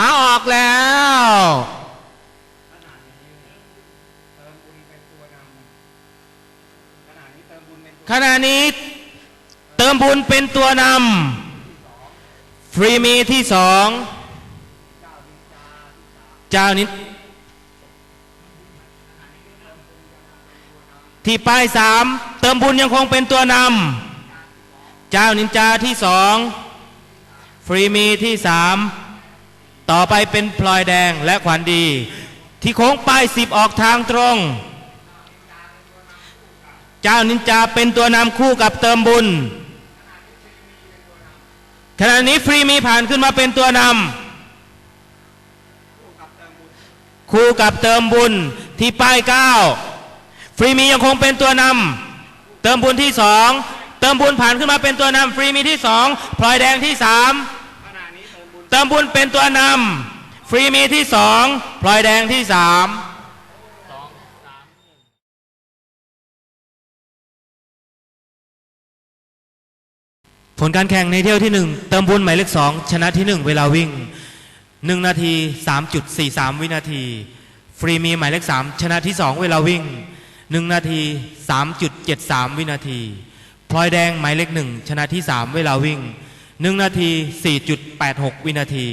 มาออกแล้วขณะนี้เติมบุญเป็นตัวนำฟรีมีที่สองเจ้านิที่ป้ายสามเติมบุญยังคงเป็นตัวนำเจ้านินจาที่สองฟรีมีที่สาม ต่อไปเป็นพลอยแดงและขวัญดี ที่โค้งป้ายสิบออกทางตรง เจ้านินจาเป็นตัวนำคู่กับเติมบุญ ขณะนี้ฟรีมีผ่านขึ้นมาเป็นตัวนำคู่กับเติมบุญที่ป้ายเก้าฟรีมียังคงเป็นตัวนำเติมบุญที่สองเติมบุญผ่านขึ้นมาเป็นตัวนำฟรีมีที่สองพลอยแดงที่สาม เติมบุญเป็นตัวนำฟรีมีที่สองพลอยแดงที่สามผลการแข่งในเที่ยวที่หนึ่งเติมบุญหมายเลขสองชนะที่หนึ่งเวลาวิ่งหนึ่งนาทีสามจุดสี่สามวินาที ฟรีมีหมายเลขสามชนะที่สองเวลาวิ่งหนึ่งนาทีสามจุดเจ็ดสามวินาทีพลอยแดงหมายเลขหนึ่งชนะที่สามเวลาวิ่ง หนึ่งนาทีสี่จุดแปดหกวินาที